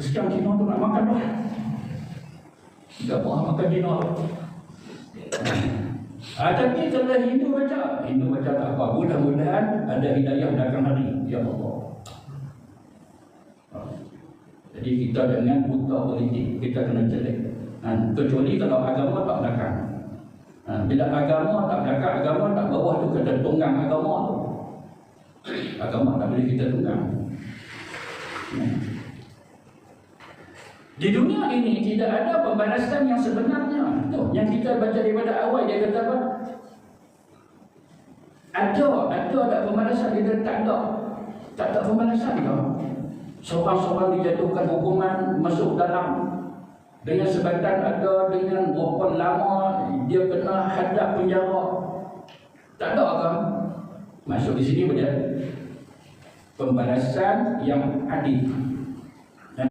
Sekian Cina tu nak makan dah. Tak mau makan Cina. Ah, tapi kalau Hindu baca, Hindu baca tak apa. Mudah-mudahan ada hidayah datang hari. Ya Allah. Ah. Jadi kita dengan buta politik, kita kena celik. Ha, kecuali kalau agama tak belakang. Ha, bila agama tak belakang, agama tak bawah tu kata tunggang agama tu. Agama tak boleh kita tunggang. Di dunia ini tidak ada pembalasan yang sebenarnya. Tu, yang kita baca daripada awal dia kata apa? Ada, ada ada pembalasan dia kata tak ada. Tak ada pembalasan dia. Seorang-seorang dijatuhkan hukuman masuk dalam dengan sebatan ada dengan berapa lama dia kena hadap penjara. Tak ada kan? Masuk di sini boleh. Pembalasan yang adil.